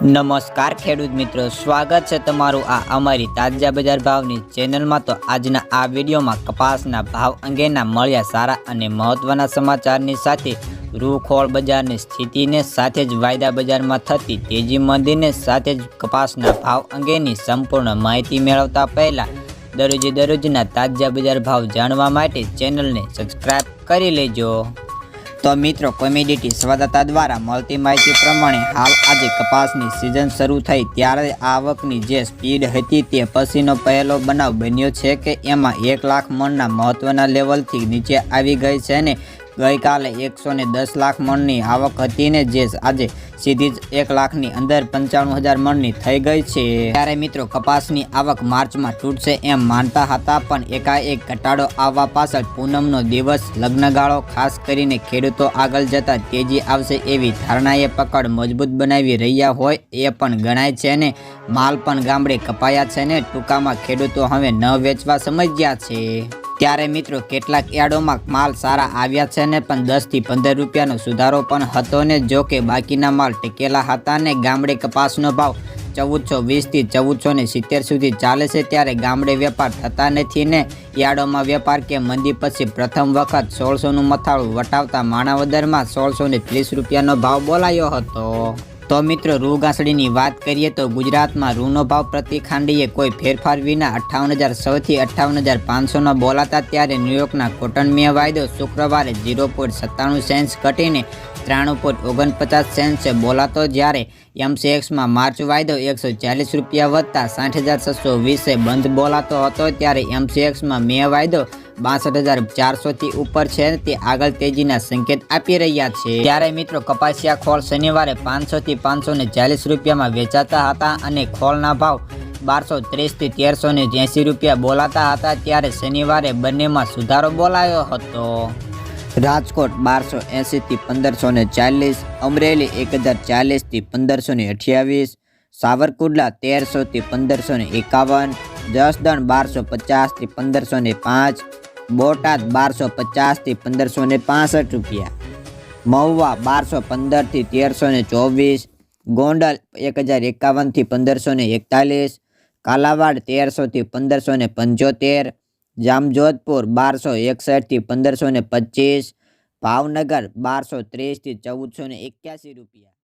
નમસ્કાર ખેડૂત મિત્રો, સ્વાગત છે તમારું આ અમારી તાજા બજાર ભાવની ચેનલમાં. તો આજના આ વિડીયોમાં કપાસના ભાવ અંગેના મળ્યા સારા અને મહત્વના સમાચારની સાથે રૂખોળ બજારની સ્થિતિને સાથે જ વાયદા બજારમાં થતી તેજી મંદીને સાથે જ કપાસના ભાવ અંગેની સંપૂર્ણ માહિતી મેળવતા પહેલા દરરોજે દરરોજના તાજા બજાર ભાવ જાણવા માટે ચેનલને સબસ્ક્રાઈબ કરી લેજો. તો મિત્રો કોમ્યુડિટી સંવાદદાતા દ્વારા મળતી માહિતી પ્રમાણે હાલ આજે કપાસની સિઝન શરૂ થઈ ત્યારે આવકની જે સ્પીડ હતી તે પછીનો પહેલો બનાવ બન્યો છે કે એમાં એક લાખ મણના મહત્વના લેવલથી નીચે આવી ગઈ છે ને ગઈકાલે એકસો ને દસ લાખ મણની આવક હતી ને જે આજે સીધી જ એક લાખની અંદર પંચાણું હજાર મણની થઈ ગઈ છે. ત્યારે મિત્રો, કપાસની આવક માર્ચમાં તૂટશે એમ માનતા હતા, પણ એકાએક ઘટાડો આવવા પાછળ પૂનમનો દિવસ લગ્નગાળો, ખાસ કરીને ખેડૂતો આગળ જતા તેજી આવશે એવી ધારણાએ પકડ મજબૂત બનાવી રહ્યા હોય એ પણ ગણાય છે ને માલ પણ ગામડે કપાયા છે ને ટૂંકામાં ખેડૂતો હવે ન વેચવા સમજ્યા છે. ત્યારે મિત્રો, કેટલાક યાર્ડોમાં માલ સારા આવ્યા છે ને પણ દસથી પંદર રૂપિયાનો સુધારો પણ હતો ને જો કે બાકીના માલ ટેકેલા હતા ને ગામડે કપાસનો ભાવ ચૌદસો વીસથી ચૌદસો ને સિત્તેર સુધી ચાલે છે ત્યારે ગામડે વેપાર થતા નથી ને યાર્ડોમાં વેપાર કે મંદી પછી પ્રથમ વખત સોળસોનું મથાળું વટાવતા માણાવદરમાં સોળસો ને ત્રીસ રૂપિયાનો ભાવ બોલાયો હતો. તો મિત્રો રૂ ઘાસડીની વાત કરીએ તો ગુજરાતમાં રૂનો ભાવ પ્રતિ ખાંડીએ કોઈ ફેરફાર વિના અઠ્ઠાવન હજાર સૌથી અઠ્ઠાવન હજાર પાંચસોનો બોલાતા ત્યારે ન્યૂયોર્કના કોટન મિયા વાયદો શુક્રવારે ઝીરો પોઈન્ટ સત્તાણું સેન્સ ઘટીને ત્રાણું પોઈન્ટ ઓગણપચાસ સેન્સે બોલાતો જ્યારે એમસીએક્સમાં માર્ચ વાયદો એકસો ચાલીસ રૂપિયા વધતા સાઠ હજાર છસો વીસે બંધ બોલાતો હતો ત્યારે એમસીએક્સમાં મે વાયદો બાસઠ હજાર ચારસોથી ઉપર છે તે આગળ તેજીના સંકેત આપી રહ્યા છે. ત્યારે મિત્રો કપાસિયા ખોળ શનિવારે પાંચસોથી પાંચસો ને ચાલીસ રૂપિયામાં વેચાતા હતા અને ખોળના ભાવ બારસો ત્રીસથી તેરસો ને એંસી રૂપિયા બોલાતા હતા ત્યારે શનિવારે બંનેમાં સુધારો બોલાયો હતો. રાજકોટ બારસો એંસીથી પંદરસો ને ચાલીસ, અમરેલી એક હજાર ચાલીસથી પંદરસો ને અઠ્યાવીસ, સાવરકુંડલા તેરસોથી પંદરસો ને એકાવન, જસદણ બારસો પચાસથી પંદરસો ને પાંચ બોટાદ બારસો પચાસથી પંદરસો ને પાસઠ રૂપિયા. મહુવા બારસો પંદરથી તેરસો ને ચોવીસ. ગોંડલ એક હજાર એકાવનથી પંદરસો ને એકતાલીસ. કાલાવાડ તેરસોથી પંદરસો ને પંચોતેર. જામજોધપુર બારસો એકસઠથી પંદરસો ને પચીસ. ભાવનગર બારસો ત્રીસથી ચૌદસો ને એક્યાસી રૂપિયા.